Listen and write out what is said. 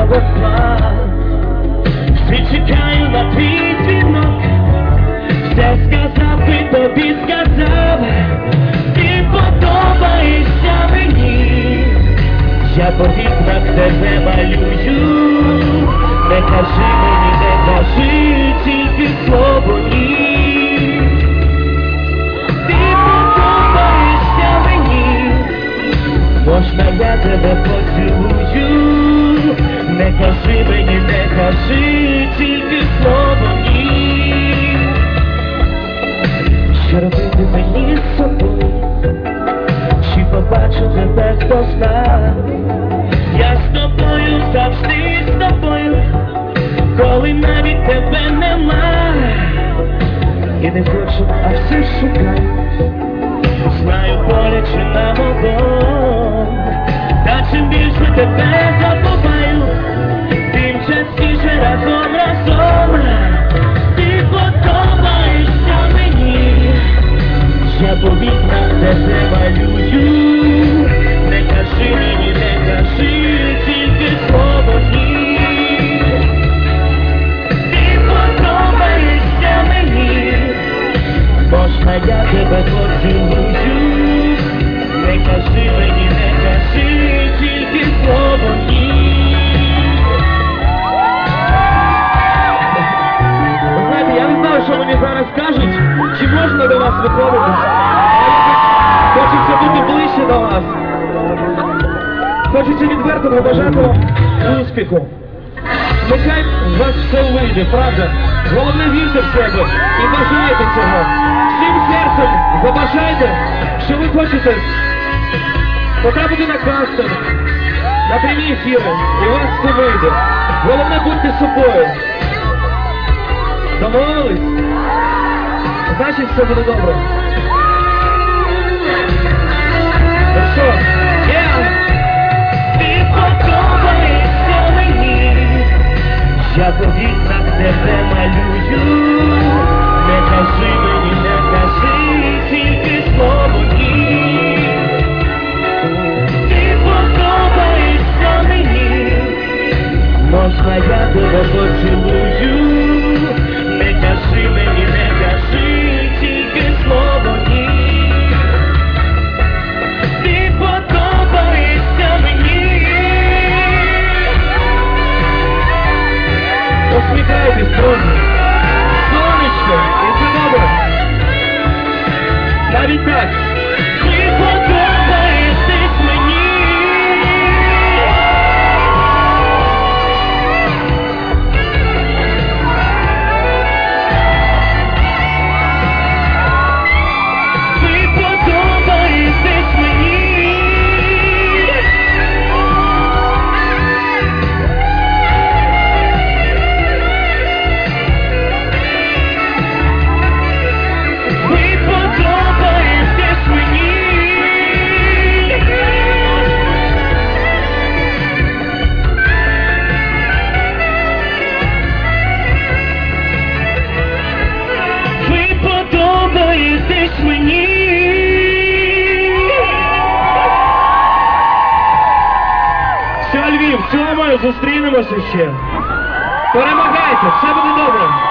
на весна. Всі чекаю на твій дзвінок, все сказав, і тобі сказав, ти подобаєшся мені, я по вікнах тебе малюю, не кажи мені, не кажи тільки слово ні. Що робити мені з собою? Чи побачу тебе хто зна? Я з тобою завжди з тобою, коли навіть тебе нема. І не хочу, а все шукаю. Знаю, боляче на мовом, та чим більше тебе вас виходити. Хочеться бути ближче до вас. Хочеться відверто побажати вам успіху. Нехай у вас все вийде, правда? Головне вірте в себе і бажайте цього. Всім серцем забажайте, що ви хочете потрапити на кастинг, на прямі ефіри, і вас все вийде. Головне будьте собою. Домовились? Значить, все буде добре. Ну? Ти подобаєшся мені, я по вікнах тебе малюю, не кажи мені, не кажи тільки слово ні. Ти подобаєшся мені, можна я тебе поцілую, зустрінемося ще. Перемагайте, все буде добре.